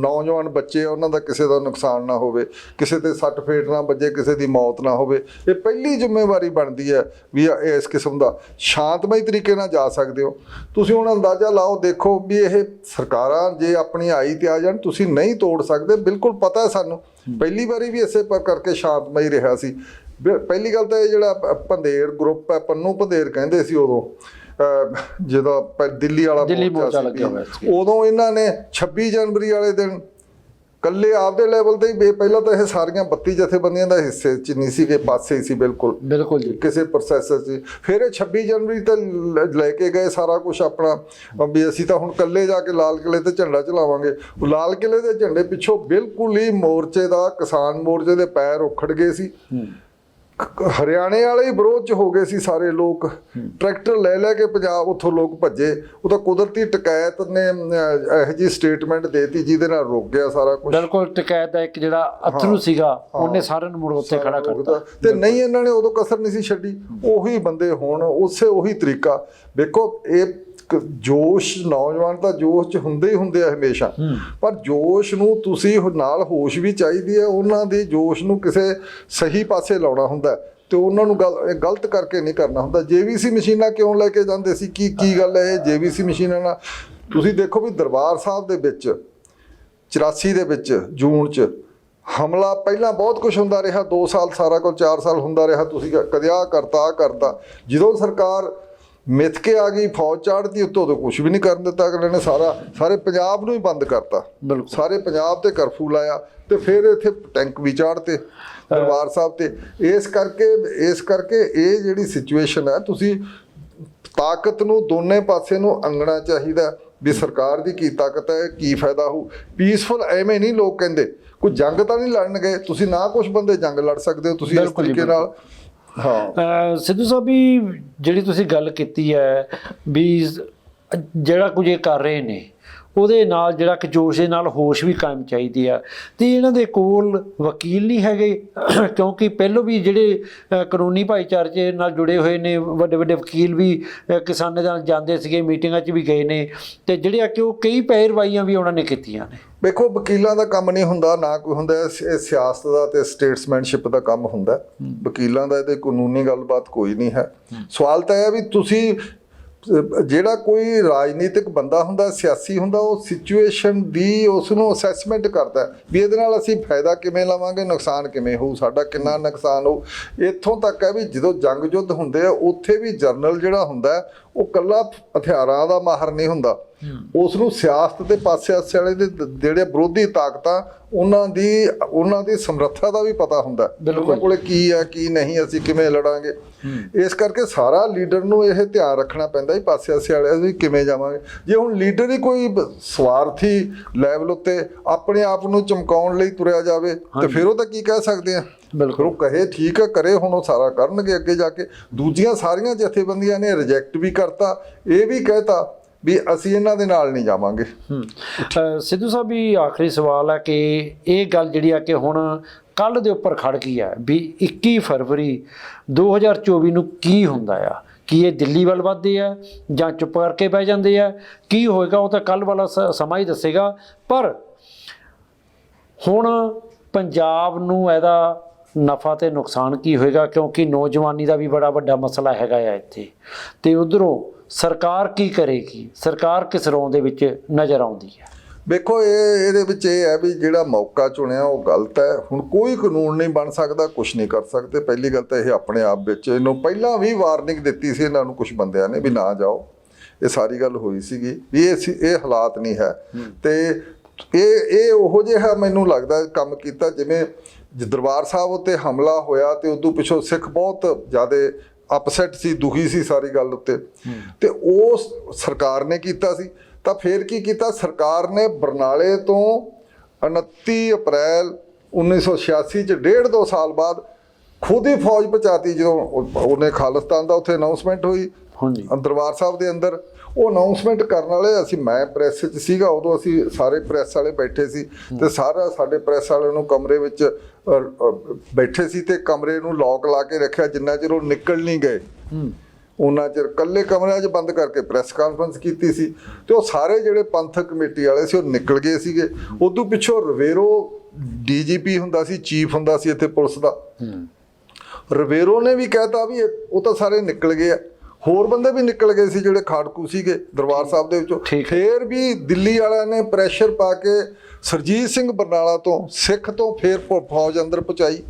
ਨੌਜਵਾਨ ਬੱਚੇ ਆ ਉਹਨਾਂ ਦਾ ਕਿਸੇ ਦਾ ਨੁਕਸਾਨ ਨਾ ਹੋਵੇ ਕਿਸੇ ਤੇ ਸੱਟ ਫੇਟ ਨਾ ਵੱਜੇ ਕਿਸੇ ਦੀ ਮੌਤ ਨਾ ਹੋਵੇ। ਇਹ ਪਹਿਲੀ ਜ਼ਿੰਮੇਵਾਰੀ ਬਣਦੀ ਹੈ ਵੀ ਇਸ ਕਿਸਮ ਦਾ ਸ਼ਾਂਤਮਈ ਤਰੀਕੇ ਨਾਲ ਜਾ ਸਕਦੇ ਹੋ। ਤੁਸੀਂ ਹੁਣ ਅੰਦਾਜ਼ਾ ਲਾਓ ਦੇਖੋ ਵੀ ਇਹ ਸਰਕਾਰਾਂ ਜੇ ਆਪਣੀ ਆਈ ਤੇ ਆ ਜਾਣ ਤੁਸੀਂ ਨਹੀਂ ਤੋੜ ਸਕਦੇ ਬਿਲਕੁਲ ਪਤਾ ਹੈ ਸਾਨੂੰ। ਪਹਿਲੀ ਵਾਰੀ ਵੀ ਇਸੇ ਪਰ ਕਰਕੇ ਸ਼ਾਂਤਮਈ ਰਿਹਾ ਸੀ। ਪਹਿਲੀ ਗੱਲ ਤਾਂ ਇਹ ਜਿਹੜਾ ਪੰਧੇਰ ਗਰੁੱਪ ਹੈ ਪੰਨੂ ਪੰਧੇਰ ਕਹਿੰਦੇ ਸੀ ਉਦੋਂ ਜਦੋਂ ਦਿੱਲੀ ਵਾਲਾ ਦਿੱਲੀ ਮੋਰਚਾ ਸੀ ਲੱਗਿਆ ਹੋਇਆ ਸੀ। ਉਦੋਂ ਇਹਨਾਂ ਨੇ 26 ਜਨਵਰੀ ਵਾਲੇ ਦਿਨ ਕੱਲੇ ਆਪਦੇ ਲੈਵਲ ਤੇ ਹੀ ਪਹਿਲਾਂ ਤਾਂ ਇਹ ਸਾਰੀਆਂ 32 ਜਥੇਬੰਦੀਆਂ ਦਾ ਹਿੱਸੇ ਚ ਨਹੀਂ ਸੀਗੇ ਪਾਸੇ ਹੀ ਸੀ ਬਿਲਕੁਲ। ਬਿਲਕੁਲ ਜੀ। ਕਿਸੇ ਪ੍ਰੋਸੈਸਰ 'ਚ। ਫਿਰ ਇਹ 26 ਜਨਵਰੀ ਤੇ ਲ- ਕੇ ਗਏ ਸਾਰਾ ਕੁਝ ਆਪਣਾ ਵੀ ਅਸੀਂ ਤਾਂ ਹੁਣ ਕੱਲੇ ਜਾ ਕੇ ਲਾਲ ਕਿਲੇ ਤੇ ਝੰਡਾ ਚਲਾਵਾਂਗੇ। ਉਹ ਲਾਲ ਕਿਲੇ ਦੇ ਝੰਡੇ ਪਿੱਛੋਂ ਬਿਲਕੁਲ ਹੀ ਮੋਰਚੇ ਦਾ ਕਿਸਾਨ ਮੋਰਚੇ ਦੇ ਪੈਰ ਉਖੜ ਗਏ ਸੀ। ਕ- ਹਰਿਆਣੇ ਵਾਲੇ ਹੀ ਵਿਰੋਧ ਚ ਹੋ ਗਏ ਸੀ ਸਾਰੇ ਲੋਕ। ਟਰੈਕਟਰ ਲੈ ਲੈ ਕੇ ਪੰਜਾਬ ਉੱਥੋਂ ਲੋਕ ਭੱਜੇ। ਉਹ ਤਾਂ ਕੁਦਰਤੀ ਟਕੈਤ ਨੇ ਇਹੋ ਜੀ ਸਟੇਟਮੈਂਟ ਦੇਤੀ ਜਿਹਦੇ ਨਾਲ ਰੁਕ ਗਿਆ ਸਾਰਾ ਕੁਝ ਬਿਲਕੁਲ ਟਿਕਾਇਤ ਦਾ ਇੱਕ ਜਿਹੜਾ ਅਥਰੂ ਸੀਗਾ ਉਹਨੇ ਸਾਰਿਆਂ ਨੂੰ ਮੁੜ ਉੱਥੇ ਖੜਾ ਕਰਤਾ। ਤੇ ਨਹੀਂ ਇਹਨਾਂ ਨੇ ਉਦੋਂ ਕਸਰ ਨਹੀਂ ਸੀ ਛੱਡੀ। ਉਹੀ ਬੰਦੇ ਹੁਣ ਉਸੇ ਉਹੀ ਤਰੀਕਾ। ਦੇਖੋ ਇਹ ਜੋਸ਼ ਨੌਜਵਾਨ ਤਾਂ ਜੋਸ਼ ਚ ਹੁੰਦੇ ਹੀ ਹੁੰਦੇ ਆ ਹਮੇਸ਼ਾ। ਪਰ ਜੋਸ਼ ਨੂੰ ਤੁਸੀਂ ਨਾਲ ਹੋਸ਼ ਵੀ ਚਾਹੀਦੀ ਹੈ ਉਹਨਾਂ ਦੀ ਜੋਸ਼ ਨੂੰ ਕਿਸੇ ਸਹੀ ਪਾਸੇ ਲਾਉਣਾ ਹੁੰਦਾ ਤੇ ਉਹਨਾਂ ਨੂੰ ਗਲਤ ਕਰਕੇ ਨਹੀਂ ਕਰਨਾ ਹੁੰਦਾ। ਜੇਵੀਸੀ ਮਸ਼ੀਨਾਂ ਕਿਉਂ ਲੈ ਕੇ ਜਾਂਦੇ ਸੀ? ਕੀ ਕੀ ਗੱਲ ਹੈ ਇਹ? ਜੇਵੀਸੀ ਮਸ਼ੀਨਾਂ ਨਾਲ। ਤੁਸੀਂ ਦੇਖੋ ਵੀ ਦਰਬਾਰ ਸਾਹਿਬ ਦੇ ਵਿੱਚ 84 ਦੇ ਵਿੱਚ ਜੂਨ ਚ ਹਮਲਾ ਪਹਿਲਾਂ ਬਹੁਤ ਕੁਝ ਹੁੰਦਾ ਰਿਹਾ। 2 ਸਾਲ ਸਾਰਾ ਕੁਝ 4 ਸਾਲ ਹੁੰਦਾ ਰਿਹਾ। ਤੁਸੀਂ ਕਦੇ ਆ ਕਰਤਾ ਆ ਕਰਤਾ। ਜਦੋਂ ਸਰਕਾਰ ਮਿੱਥ ਕੇ ਆ ਗਈ ਫੌਜ ਚਾੜਦੀ ਉੱਤੋਂ ਤੋਂ ਕੁਝ ਵੀ ਨਹੀਂ ਕਰਨ ਦਿੱਤਾ ਅਗਲੇ ਨੇ ਸਾਰਾ ਸਾਰੇ ਪੰਜਾਬ ਨੂੰ ਹੀ ਬੰਦ ਕਰਤਾ। ਬਿਲਕੁਲ। ਸਾਰੇ ਪੰਜਾਬ ਤੇ ਕਰਫਿਊ ਲਾਇਆ ਤੇ ਫਿਰ ਇੱਥੇ ਟੈਂਕ ਵੀ ਚਾੜਤੇ ਦਰਬਾਰ ਸਾਹਿਬ ਤੇ। ਇਸ ਕਰਕੇ ਇਸ ਕਰਕੇ ਇਹ ਜਿਹੜੀ ਸਿਚੁਏਸ਼ਨ ਹੈ ਤੁਸੀਂ ਤਾਕਤ ਨੂੰ ਦੋਨੇ ਪਾਸੇ ਨੂੰ ਅੰਗਣਾ ਚਾਹੀਦਾ ਵੀ ਸਰਕਾਰ ਦੀ ਕੀ ਤਾਕਤ ਹੈ ਕੀ ਫਾਇਦਾ ਹੋ ਪੀਸਫੁਲ ਐਵੇਂ ਨਹੀਂ ਲੋਕ ਕਹਿੰਦੇ ਕੋਈ ਜੰਗ ਤਾਂ ਨਹੀਂ ਲੜਨਗੇ ਤੁਸੀਂ ਨਾ ਕੁਝ ਬੰਦੇ ਜੰਗ ਲੜ ਸਕਦੇ ਹੋ ਤੁਸੀਂ ਇਸ ਤਰੀਕੇ ਨਾਲ ਹਾਂ। ਸਿੱਧੂ ਸਾਹਿਬ ਵੀ ਜਿਹੜੀ ਤੁਸੀਂ ਗੱਲ ਕੀਤੀ ਹੈ ਵੀ ਜਿਹੜਾ ਕੁਝ ਇਹ ਕਰ ਰਹੇ ਨੇ ਉਹਦੇ ਨਾਲ ਜਿਹੜਾ ਕਿ ਜੋਸ਼ ਦੇ ਨਾਲ ਹੋਸ਼ ਵੀ ਕਾਇਮ ਚਾਹੀਦੀ ਆ। ਤੇ ਇਹਨਾਂ ਦੇ ਕੋਲ ਵਕੀਲ ਨਹੀਂ ਹੈਗੇ ਕਿਉਂਕਿ ਪਹਿਲੋਂ ਵੀ ਜਿਹੜੇ ਕਾਨੂੰਨੀ ਭਾਈਚਾਰੇ ਨਾਲ ਜੁੜੇ ਹੋਏ ਨੇ ਵੱਡੇ ਵੱਡੇ ਵਕੀਲ ਵੀ ਕਿਸਾਨਾਂ ਦੇ ਨਾਲ ਜਾਂਦੇ ਸੀਗੇ ਮੀਟਿੰਗਾਂ 'ਚ ਵੀ ਗਏ ਨੇ। ਤੇ ਜਿਹੜੇ ਆ ਕਿ ਉਹ ਕਈ ਪੈਰਵਾਈਆਂ ਵੀ ਉਹਨਾਂ ਨੇ ਕੀਤੀਆਂ ਨੇ। ਵੇਖੋ ਵਕੀਲਾਂ ਦਾ ਕੰਮ ਨਹੀਂ ਹੁੰਦਾ ਨਾ ਕੋਈ ਹੁੰਦਾ ਇਹ ਸਿਆਸਤ ਦਾ ਤੇ ਸਟੇਟਸਮੈਨਸ਼ਿਪ ਦਾ ਕੰਮ ਹੁੰਦਾ। ਵਕੀਲਾਂ ਦਾ ਇਹਦੇ ਕਾਨੂੰਨੀ ਗੱਲਬਾਤ ਕੋਈ ਨਹੀਂ ਹੈ। ਸਵਾਲ ਤਾਂ ਇਹ ਹੈ ਵੀ ਤੁਸੀਂ ਜਿਹੜਾ ਕੋਈ ਰਾਜਨੀਤਿਕ ਬੰਦਾ ਹੁੰਦਾ, ਸਿਆਸੀ ਹੁੰਦਾ, ਉਹ ਸਿਚੁਏਸ਼ਨ ਦੀ ਉਸ ਨੂੰ ਅਸੈਸਮੈਂਟ ਕਰਦਾ ਵੀ ਇਹਦੇ ਨਾਲ ਅਸੀਂ ਫਾਇਦਾ ਕਿਵੇਂ ਲਵਾਂਗੇ, ਨੁਕਸਾਨ ਕਿਵੇਂ ਹੋਊ, ਸਾਡਾ ਕਿੰਨਾ ਨੁਕਸਾਨ ਹੋਊ। ਇੱਥੋਂ ਤੱਕ ਹੈ ਵੀ ਜਦੋਂ ਜੰਗ ਯੁੱਧ ਹੁੰਦੇ ਆ, ਉੱਥੇ ਵੀ ਜਰਨਲ ਜਿਹੜਾ ਹੁੰਦਾ ਉਹ ਕੱਲਾ ਹਥਿਆਰਾਂ ਦਾ ਮਾਹਰ ਨਹੀਂ ਹੁੰਦਾ। ਉਸ ਨੂੰ ਸਿਆਸਤ ਦੇ ਪਾਸੇ ਆਸੇ ਵਾਲੇ ਦੇ ਜਿਹੜੇ ਵਿਰੋਧੀ ਤਾਕਤਾਂ ਉਹਨਾਂ ਦੀ ਉਹਨਾਂ ਦੀ ਸਮਰੱਥਾ ਦਾ ਵੀ ਪਤਾ ਹੁੰਦਾ। ਉਹਨਾਂ ਕੋਲੇ ਕੀ ਹੈ ਕੀ ਨਹੀਂ ਅਸੀਂ ਕਿਵੇਂ ਲੜਾਂਗੇ? ਇਸ ਕਰਕੇ ਸਾਰਾ ਲੀਡਰ ਨੂੰ ਇਹ ਧਿਆਨ ਰੱਖਣਾ ਪੈਂਦਾ ਹੀ ਪਾਸੇ ਆਸੇ ਵਾਲੇ ਵੀ ਕਿਵੇਂ ਜਾਵਾਂਗੇ। ਜੇ ਹੁਣ ਲੀਡਰ ਹੀ ਕੋਈ ਸਵਾਰਥੀ ਲੈਵਲ ਉੱਤੇ ਆਪਣੇ ਆਪ ਨੂੰ ਚਮਕਾਉਣ ਲਈ ਤੁਰਿਆ ਜਾਵੇ ਤੇ ਫਿਰ ਉਹ ਤਾਂ ਕੀ ਕਹਿ ਸਕਦੇ ਆ? ਬਿਲਕੁਲ। ਉਹ ਕਹੇ ਠੀਕ ਹੈ ਕਰੇ ਹੁਣ ਉਹ ਸਾਰਾ ਕਰਨਗੇ ਅੱਗੇ ਜਾ ਕੇ। ਦੂਜੀਆਂ ਸਾਰੀਆਂ ਜਥੇਬੰਦੀਆਂ ਨੇ ਰਿਜੈਕਟ ਵੀ ਕਰਤਾ ਇਹ ਵੀ ਕਹਿਤਾ ਵੀ ਅਸੀਂ ਇਹਨਾਂ ਦੇ ਨਾਲ ਨਹੀਂ ਜਾਵਾਂਗੇ। ਸਿੱਧੂ ਸਾਹਿਬ, ਵੀ ਆਖਰੀ ਸਵਾਲ ਹੈ ਕਿ ਇਹ ਗੱਲ ਜਿਹੜੀ ਆ ਕਿ ਹੁਣ ਕੱਲ ਦੇ ਉੱਪਰ ਖੜ ਗਈ ਹੈ ਵੀ 21 ਫਰਵਰੀ 2024 ਨੂੰ ਕੀ ਹੁੰਦਾ ਆ? ਕੀ ਇਹ ਦਿੱਲੀ ਵੱਲ ਵੱਧਦੇ ਆ ਜਾਂ ਚੁੱਪ ਕਰਕੇ ਬਹਿ ਜਾਂਦੇ ਆ? ਕੀ ਹੋਏਗਾ? ਉਹ ਤਾਂ ਕੱਲ ਵਾਲਾ ਸ- ਸਮਾਂ ਹੀ ਦੱਸੇਗਾ। ਪਰ ਹੁਣ ਪੰਜਾਬ ਨੂੰ ਇਹਦਾ ਨਫਾ ਤੇ ਨੁਕਸਾਨ ਕੀ ਹੋਏਗਾ? ਕਿਉਂਕਿ ਨੌਜਵਾਨੀ ਦਾ ਵੀ ਬੜਾ ਵੱਡਾ ਮਸਲਾ ਹੈਗਾ ਆ ਇੱਥੇ। ਤੇ ਉਧਰੋਂ ਸਰਕਾਰ ਕੀ ਕਰੇਗੀ? ਸਰਕਾਰ ਕਿਸ ਰੋਂ ਦੇ ਵਿੱਚ ਨਜ਼ਰ ਆਉਂਦੀ ਹੈ? ਵੇਖੋ ਇਹ ਇਹਦੇ ਵਿੱਚ ਇਹ ਹੈ ਵੀ ਜਿਹੜਾ ਮੌਕਾ ਚੁਣਿਆ ਉਹ ਗਲਤ ਹੈ। ਹੁਣ ਕੋਈ ਕਾਨੂੰਨ ਨਹੀਂ ਬਣ ਸਕਦਾ ਕੁਝ ਨਹੀਂ ਕਰ ਸਕਦੇ। ਪਹਿਲੀ ਗੱਲ ਤਾਂ ਇਹ ਆਪਣੇ ਆਪ ਵਿੱਚ ਇਹਨੂੰ ਪਹਿਲਾਂ ਵੀ ਵਾਰਨਿੰਗ ਦਿੱਤੀ ਸੀ ਇਹਨਾਂ ਨੂੰ ਕੁਝ ਬੰਦਿਆਂ ਨੇ ਵੀ ਨਾ ਜਾਓ। ਇਹ ਸਾਰੀ ਗੱਲ ਹੋਈ ਸੀਗੀ ਵੀ ਇਹ ਸੀ- ਇਹ ਹਾਲਾਤ ਨਹੀਂ ਹੈ। ਤੇ ਇਹ ਇਹ ਉਹੋ ਜਿਹਾ ਮੈਨੂੰ ਲੱਗਦਾ ਕੰਮ ਕੀਤਾ ਜਿਵੇਂ ਦਰਬਾਰ ਸਾਹਿਬ ਉੱਤੇ ਹਮਲਾ ਹੋਇਆ ਤੇ ਉਦੋਂ ਪਿੱਛੋਂ ਸਿੱਖ ਬਹੁਤ ਜ਼ਿਆਦਾ ਅਪਸੈਟ ਸੀ ਦੁਖੀ ਸੀ ਸਾਰੀ ਗੱਲ ਉੱਤੇ। ਤੇ ਉਸ ਸਰਕਾਰ ਨੇ ਕੀਤਾ ਸੀ। ਤਾਂ ਫੇਰ ਕੀ ਕੀਤਾ? ਸਰਕਾਰ ਨੇ ਬਰਨਾਲੇ ਤੋਂ 29 ਅਪ੍ਰੈਲ 1986 ਚ ਡੇਢ ਦੋ ਸਾਲ ਬਾਅਦ ਖੁਦ ਹੀ ਫੌਜ ਪਹੁੰਚਾਤੀ ਜਦੋਂ ਉਹ- ਉਹਨੇ ਖਾਲਿਸਤਾਨ ਦਾ ਉੱਥੇ ਅਨਾਉਂਸਮੈਂਟ ਹੋਈ ਹਾਂਜੀ। ਦਰਬਾਰ ਸਾਹਿਬ ਦੇ ਅੰਦਰ। ਉਹ ਅਨਾਉਂਸਮੈਂਟ ਕਰਨ ਵਾਲੇ ਅਸੀਂ ਮੈਂ ਪ੍ਰੈਸ 'ਚ ਸੀਗਾ ਉਦੋਂ ਅਸੀਂ ਸਾਰੇ ਪ੍ਰੈਸ ਵਾਲੇ ਬੈਠੇ ਸੀ ਤੇ ਸਾਰਾ ਸਾਡੇ ਪ੍ਰੈਸ ਵਾਲਿਆਂ ਨੂੰ ਕਮਰੇ ਵਿੱਚ ਬੈਠੇ ਸੀ ਤੇ ਕਮਰੇ ਨੂੰ ਲੌਕ ਲਾ ਕੇ ਰੱਖਿਆ ਜਿੰਨਾ ਚਿਰ ਉਹ ਨਿਕਲ ਨਹੀਂ ਗਏ। ਉਹਨਾਂ ਚਿਰ ਕੱਲੇ ਕਮਰਿਆਂ 'ਚ ਬੰਦ ਕਰਕੇ ਪ੍ਰੈਸ ਕਾਨਫਰੰਸ ਕੀਤੀ ਸੀ ਤੇ ਉਹ ਸਾਰੇ ਜਿਹੜੇ ਪੰਥਕ ਕਮੇਟੀ ਵਾਲੇ ਸੀ ਉਹ ਨਿਕਲ ਗਏ ਸੀਗੇ। ਉਦੋਂ ਪਿੱਛੋਂ ਰਵੇਰੋ ਡੀਜੀਪੀ ਹੁੰਦਾ ਸੀ ਚੀਫ ਹੁੰਦਾ ਸੀ ਇੱਥੇ ਪੁਲਿਸ ਦਾ। ਰਵੇਰੋ ਨੇ ਵੀ ਕਹਿਤਾ ਵੀ ਉਹ ਤਾਂ ਸਾਰੇ ਨਿਕਲ ਗਏ ਆ। ਹੋਰ ਬੰਦੇ ਵੀ ਨਿਕਲ ਗਏ ਸੀ ਜਿਹੜੇ ਖਾੜਕੂ ਸੀਗੇ ਦਰਬਾਰ ਸਾਹਿਬ ਦੇ ਵਿੱਚੋਂ। ਫੇਰ ਵੀ ਦਿੱਲੀ ਵਾਲਿਆਂ ਨੇ ਪ੍ਰੈਸ਼ਰ ਪਾ ਕੇ ਸਰਜੀਤ ਸਿੰਘ ਬਰਨਾਲਾ ਤੋਂ ਸਿੱਖ ਤੋਂ ਫੇਰ ਫੌਜ ਅੰਦਰ ਪਹੁੰਚਾਈ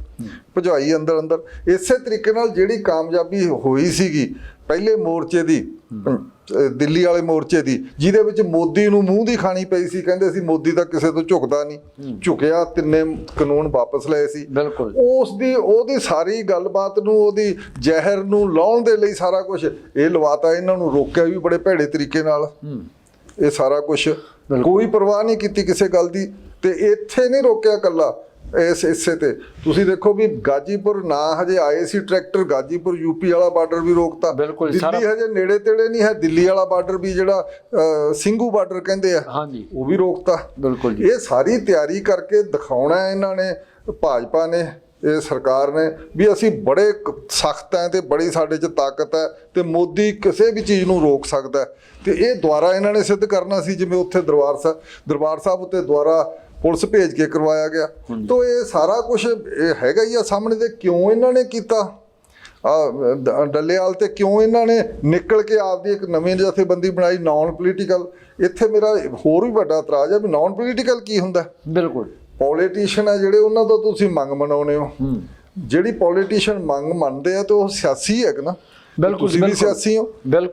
ਭਜਾਈ ਅੰਦਰ ਅੰਦਰ। ਇਸੇ ਤਰੀਕੇ ਨਾਲ ਜਿਹੜੀ ਕਾਮਯਾਬੀ ਹੋਈ ਸੀਗੀ ਪਹਿਲੇ ਮੋਰਚੇ ਦੀ ਦਿੱਲੀ ਵਾਲੇ ਮੋਰਚੇ ਦੀ ਜਿਹਦੇ ਵਿੱਚ ਮੋਦੀ ਨੂੰ ਮੂੰਹ ਦੀ ਖਾਣੀ ਪਈ ਸੀ ਕਹਿੰਦੇ ਸੀ ਮੋਦੀ ਤਾਂ ਕਿਸੇ ਤੋਂ ਝੁਕਦਾ ਨਹੀਂ। ਝੁਕਿਆ ਤਿੰਨੇ ਕਾਨੂੰਨ ਵਾਪਸ ਲਏ ਸੀ। ਬਿਲਕੁਲ। ਉਸ ਦੀ ਉਹਦੀ ਸਾਰੀ ਗੱਲਬਾਤ ਨੂੰ ਉਹਦੀ ਜ਼ਹਿਰ ਨੂੰ ਲਾਉਣ ਦੇ ਲਈ ਸਾਰਾ ਕੁਝ ਇਹ ਲਵਾਤਾ ਇਹਨਾਂ ਨੂੰ ਰੋਕਿਆ ਵੀ ਬੜੇ ਭੈੜੇ ਤਰੀਕੇ ਨਾਲ। ਇਹ ਸਾਰਾ ਕੁਝ ਕੋਈ ਪਰਵਾਹ ਨਹੀਂ ਕੀਤੀ ਕਿਸੇ ਗੱਲ ਦੀ ਤੇ ਇੱਥੇ ਨਹੀਂ ਰੋਕਿਆ ਕੱਲਾ ਇਸ ਹਿੱਸੇ ਤੇ। ਤੁਸੀਂ ਦੇਖੋ ਵੀ ਗਾਜੀਪੁਰ ਨਾ ਹਜੇ ਆਏ ਸੀ ਟਰੈਕਟਰ ਗਾਜੀਪੁਰ ਯੂਪੀ ਵਾਲਾ ਬਾਰਡਰ ਵੀ ਰੋਕਤਾ। ਬਿਲਕੁਲ, ਦਿੱਲੀ ਹਜੇ ਨੇੜੇ ਤੇੜੇ ਨਹੀਂ ਹੈ ਦਿੱਲੀ ਵਾਲਾ ਬਾਰਡਰ ਵੀ ਜਿਹੜਾ ਸਿੰਘੂ ਬਾਰਡਰ ਕਹਿੰਦੇ ਆ ਹਾਂਜੀ। ਉਹ ਵੀ ਰੋਕਤਾ। ਬਿਲਕੁਲ ਜੀ। ਇਹ ਸਾਰੀ ਤਿਆਰੀ ਕਰਕੇ ਦਿਖਾਉਣਾ ਹੈ ਇਹਨਾਂ ਨੇ ਭਾਜਪਾ ਨੇ ਇਹ ਸਰਕਾਰ ਨੇ ਵੀ ਅਸੀਂ ਬੜੇ ਸਖਤ ਹੈ ਤੇ ਬੜੀ ਸਾਡੇ 'ਚ ਤਾਕਤ ਹੈ ਤੇ ਮੋਦੀ ਕਿਸੇ ਵੀ ਚੀਜ਼ ਨੂੰ ਰੋਕ ਸਕਦਾ ਤੇ ਇਹ ਦੁਆਰਾ ਇਹਨਾਂ ਨੇ ਸਿੱਧ ਕਰਨਾ ਸੀ ਜਿਵੇਂ ਉੱਥੇ ਦਰਬਾਰ ਸਾਹਿਬ ਦਰਬਾਰ ਸਾਹਿਬ ਉੱਤੇ ਦੁਆਰਾ ਪੁਲਿਸ ਭੇਜ ਕੇ ਕਰਵਾਇਆ ਗਿਆ। ਤੋਂ ਇਹ ਸਾਰਾ ਕੁਝ ਹੈਗਾ ਹੀ ਆ ਸਾਹਮਣੇ ਤੇ ਕਿਉਂ ਇਹਨਾਂ ਨੇ ਕੀਤਾ? ਆ ਡੱਲੇਵਾਲ ਤੇ ਕਿਉਂ ਇਹਨਾਂ ਨੇ ਨਿਕਲ ਕੇ ਆਪਦੀ ਇੱਕ ਨਵੀਂ ਜਥੇਬੰਦੀ ਬਣਾਈ ਨਾਨ ਪੋਲੀਟੀਕਲ ਇੱਥੇ ਮੇਰਾ ਹੋਰ ਵੀ ਵੱਡਾ ਇਤਰਾਜ਼ ਹੈ ਵੀ ਨਾਨ ਪੋਲੀਟੀਕਲ ਕੀ ਹੁੰਦਾ? ਬਿਲਕੁਲ। ਪੋਲੀਟੀਸ਼ੀਅਨ ਆ ਜਿਹੜੇ ਉਹਨਾਂ ਤੋਂ ਤੁਸੀਂ ਮੰਗ ਮਨਾਉਨੇ ਹੋ। ਜਿਹੜੀ ਪੋਲੀਟੀਸ਼ੀਅਨ ਮੰਗ ਮੰਨਦੇ ਆ ਤੇ ਉਹ ਸਿਆਸੀ ਹੈ ਨਾ। ਬਿਲਕੁਲ, ਤੁਸੀਂ ਵੀ। ਸਿਆਸੀ ਹੋ।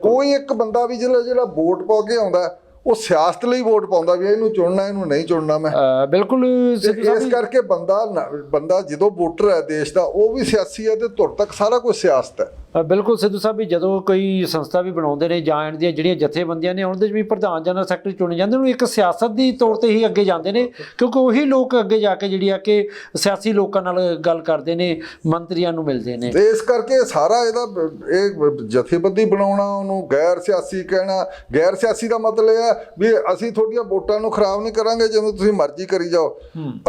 ਕੋਈ ਇੱਕ ਬੰਦਾ ਵੀ ਜਿਹੜਾ ਜਿਹੜਾ ਵੋਟ ਪਾ ਕੇ ਆਉਂਦਾ ਉਹ ਸਿਆਸਤ ਲਈ ਵੋਟ ਪਾਉਂਦਾ ਵੀ ਇਹਨੂੰ ਚੁਣਨਾ ਇਹਨੂੰ ਨਹੀਂ ਚੁਣਨਾ ਮੈਂ। ਬਿਲਕੁਲ ਇਸ ਕਰਕੇ ਬੰਦਾ ਬੰਦਾ ਜਦੋਂ ਵੋਟਰ ਹੈ ਦੇਸ਼ ਦਾ ਉਹ ਵੀ ਸਿਆਸੀ ਹੈ ਤੇ ਧੁਰ ਤੱਕ ਸਾਰਾ ਕੁਝ ਸਿਆਸਤ ਹੈ। ਬਿਲਕੁਲ ਸਿੱਧੂ ਸਾਹਿਬ ਵੀ ਜਦੋਂ ਕੋਈ ਸੰਸਥਾ ਵੀ ਬਣਾਉਂਦੇ ਨੇ ਜਾਂ ਦੀਆਂ ਜਿਹੜੀਆਂ ਜਥੇਬੰਦੀਆਂ ਨੇ ਉਹਨਾਂ ਦੇ ਵਿੱਚ ਵੀ ਪ੍ਰਧਾਨ ਜਨਰਲ ਸੈਕਟਰੀ ਚੁਣੇ ਜਾਂਦੇ ਨੇ ਉਹ ਇੱਕ ਸਿਆਸਤ ਦੀ ਤੌਰ ਤੇ ਹੀ ਅੱਗੇ ਜਾਂਦੇ ਨੇ ਕਿਉਂਕਿ ਉਹੀ ਲੋਕ ਅੱਗੇ ਜਾ ਕੇ ਜਿਹੜੀ ਆ ਕਿ ਸਿਆਸੀ ਲੋਕਾਂ ਨਾਲ ਗੱਲ ਕਰਦੇ ਨੇ ਮੰਤਰੀਆਂ ਨੂੰ ਮਿਲਦੇ ਨੇ। ਇਸ ਕਰਕੇ ਸਾਰਾ ਇਹਦਾ ਇਹ ਜਥੇਬੰਦੀ ਬਣਾਉਣਾ ਉਹਨੂੰ ਗੈਰ ਸਿਆਸੀ ਕਹਿਣਾ ਗੈਰ ਸਿਆਸੀ ਦਾ ਮਤਲਬ ਇਹ ਹੈ ਵੀ ਅਸੀਂ ਤੁਹਾਡੀਆਂ ਵੋਟਾਂ ਨੂੰ ਖਰਾਬ ਨਹੀਂ ਕਰਾਂਗੇ ਜਿਵੇਂ ਤੁਸੀਂ ਮਰਜ਼ੀ ਕਰੀ ਜਾਓ।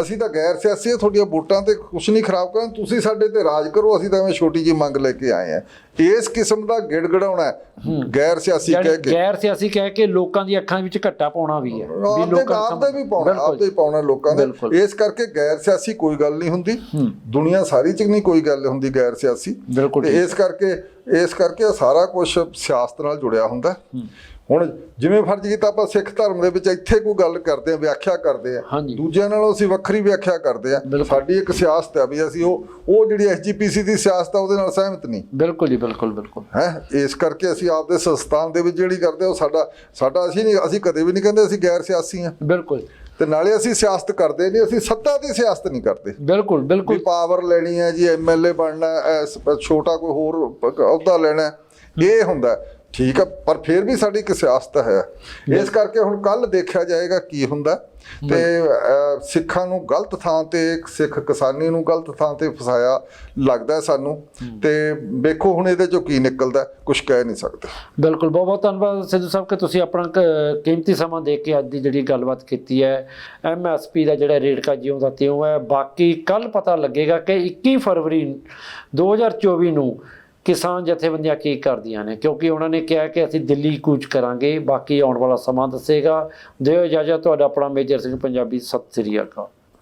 ਅਸੀਂ ਤਾਂ ਗੈਰ ਸਿਆਸੀ ਹਾਂ ਤੁਹਾਡੀਆਂ ਵੋਟਾਂ ਤੇ ਕੁਝ ਨਹੀਂ ਖਰਾਬ ਕਰਾਂ ਤੁਸੀਂ ਸਾਡੇ ਤੇ ਰਾਜ ਕਰੋ ਅਸੀਂ ਤਾਂ ਐਵੇਂ ਛੋਟੀ ਜੀ ਮੰਗ ਲੈ ਕੇ ਆਏ ਆ। ਇਸ ਕਿਸਮ ਦਾ ਗਿੜਗੜਾਉਣਾ ਗੈਰ ਸਿਆਸੀ ਕਹਿ ਕੇ। ਗੈਰ ਸਿਆਸੀ ਕਹਿ ਕੇ ਲੋਕਾਂ ਦੀ ਅੱਖਾਂ ਵਿੱਚ ਘੱਟਾ ਪਾਉਣਾ ਵੀ ਹੈ। ਵੀ ਲੋਕਾਂ ਆਪਦੇ ਵੀ ਪਾਉਣਾ। ਆਪਦੇ ਹੀ ਪਾਉਣਾ ਲੋਕਾਂ ਦੇ। ਇਸ ਕਰਕੇ ਗੈਰ ਸਿਆਸੀ ਕੋਈ ਗੱਲ ਨਹੀਂ ਹੁੰਦੀ। ਦੁਨੀਆ ਸਾਰੀ ਚ ਨਹੀਂ ਕੋਈ ਗੱਲ ਹੁੰਦੀ ਗੈਰ ਸਿਆਸੀ। ਤੇ ਇਸ ਕਰਕੇ ਇਸ ਕਰਕੇ ਸਾਰਾ ਕੁਝ ਸਿਆਸਤ ਨਾਲ ਜੁੜਿਆ ਹੁੰਦਾ। ਹੁਣ ਜਿਵੇਂ ਫਰਜ਼ ਕੀਤਾ ਆਪਾਂ ਸਿੱਖ ਧਰਮ ਦੇ ਵਿੱਚ ਇੱਥੇ ਕੋਈ ਗੱਲ ਕਰਦੇ ਆ ਵਿਆਖਿਆ ਕਰਦੇ ਆ। ਦੂਜਿਆਂ ਨਾਲੋਂ ਅਸੀਂ ਵੱਖਰੀ ਵਿਆਖਿਆ ਕਰਦੇ ਆ। ਸਾਡੀ ਇੱਕ ਸਿਆਸਤ ਹੈ ਵੀ ਅਸੀਂ ਉਹ ਉਹ ਜਿਹੜੀ ਐਸਜੀਪੀਸੀ ਦੀ ਸਿਆਸਤ ਆ ਉਹਦੇ ਨਾਲ ਸਹਿਮਤ ਨਹੀਂ। ਬਿਲਕੁਲ ਜੀ ਬਿਲਕੁਲ ਬਿਲਕੁਲ। ਹੈ ਇਸ ਕਰਕੇ ਅਸੀਂ ਆਪਦੇ ਸੰਸਥਾਨ ਦੇ ਵਿੱਚ ਜਿਹੜੀ ਕਰਦੇ ਆ, ਉਹ ਸਾਡਾ ਸਾਡਾ ਅਸੀਂ ਨਹੀਂ ਅਸੀਂ ਕਦੇ ਵੀ ਨਹੀਂ ਕਹਿੰਦੇ ਅਸੀਂ ਗੈਰ ਸਿਆਸੀ ਹਾਂ ਬਿਲਕੁਲ। ਤੇ ਨਾਲੇ ਅਸੀਂ ਸਿਆਸਤ ਕਰਦੇ ਨਹੀਂ ਅਸੀਂ ਸੱਤਾ ਦੀ ਸਿਆਸਤ ਨਹੀਂ ਕਰਦੇ ਬਿਲਕੁਲ ਵੀ ਬਿਲਕੁਲ ਪਾਵਰ ਲੈਣੀ ਹੈ ਜੀ ਐਮਐਲਏ ਬਣਨਾ ਛੋਟਾ ਕੋਈ ਹੋਰ ਅਹੁਦਾ ਲੈਣਾ। ਇਹ ਹੁੰਦਾ। ਠੀਕ ਹੈ ਪਰ ਫਿਰ ਵੀ ਸਾਡੀ ਇੱਕ ਸਿਆਸਤ ਹੈ। ਇਸ ਕਰਕੇ ਹੁਣ ਕੱਲ ਦੇਖਿਆ ਜਾਏਗਾ ਕੀ ਹੁੰਦਾ। ਤੇ ਸਿੱਖਾਂ ਨੂੰ ਗਲਤ ਥਾਂ ਤੇ ਸਿੱਖ ਕਿਸਾਨੀ ਨੂੰ ਗਲਤ ਥਾਂ ਤੇ ਫਸਾਇਆ ਲੱਗਦਾ ਸਾਨੂੰ। ਤੇ ਵੇਖੋ ਹੁਣ ਇਹਦੇ ਚੋਂ ਕੀ ਨਿਕਲਦਾ ਕੁਝ ਕਹਿ ਨਹੀਂ ਸਕਦੇ। ਬਿਲਕੁਲ ਬਹੁਤ ਬਹੁਤ ਧੰਨਵਾਦ ਸਿੱਧੂ ਸਾਹਿਬ ਕਿ ਤੁਸੀਂ ਆਪਣਾ ਕੀਮਤੀ ਸਮਾਂ ਦੇ ਕੇ ਅੱਜ ਦੀ ਜਿਹੜੀ ਗੱਲਬਾਤ ਕੀਤੀ ਹੈ। ਐਮਐਸਪੀ ਦਾ ਜਿਹੜਾ ਰੇਟ ਕਾ ਜਿਉਂ ਦਾ ਤਿਉਂ ਹੈ। ਬਾਕੀ ਕੱਲ ਪਤਾ ਲੱਗੇਗਾ ਕਿ 21 ਫਰਵਰੀ 2024 ਨੂੰ ਕਿਸਾਨ ਜਥੇਬੰਦੀਆਂ ਕੀ ਕਰਦੀਆਂ ਨੇ? ਕਿਉਂਕਿ ਉਹਨਾਂ ਨੇ ਕਿਹਾ ਕਿ ਅਸੀਂ ਦਿੱਲੀ ਕੂਚ ਕਰਾਂਗੇ, ਬਾਕੀ ਆਉਣ ਵਾਲਾ ਸਮਾਂ ਦੱਸੇਗਾ। ਦਿਓ ਇਜਾਜ਼ਤ, ਤੁਹਾਡਾ ਆਪਣਾ ਮੇਜਰ ਸਿੰਘ, ਪੰਜਾਬੀ ਸਤਿ ਸ੍ਰੀ ਅਕਾਲ।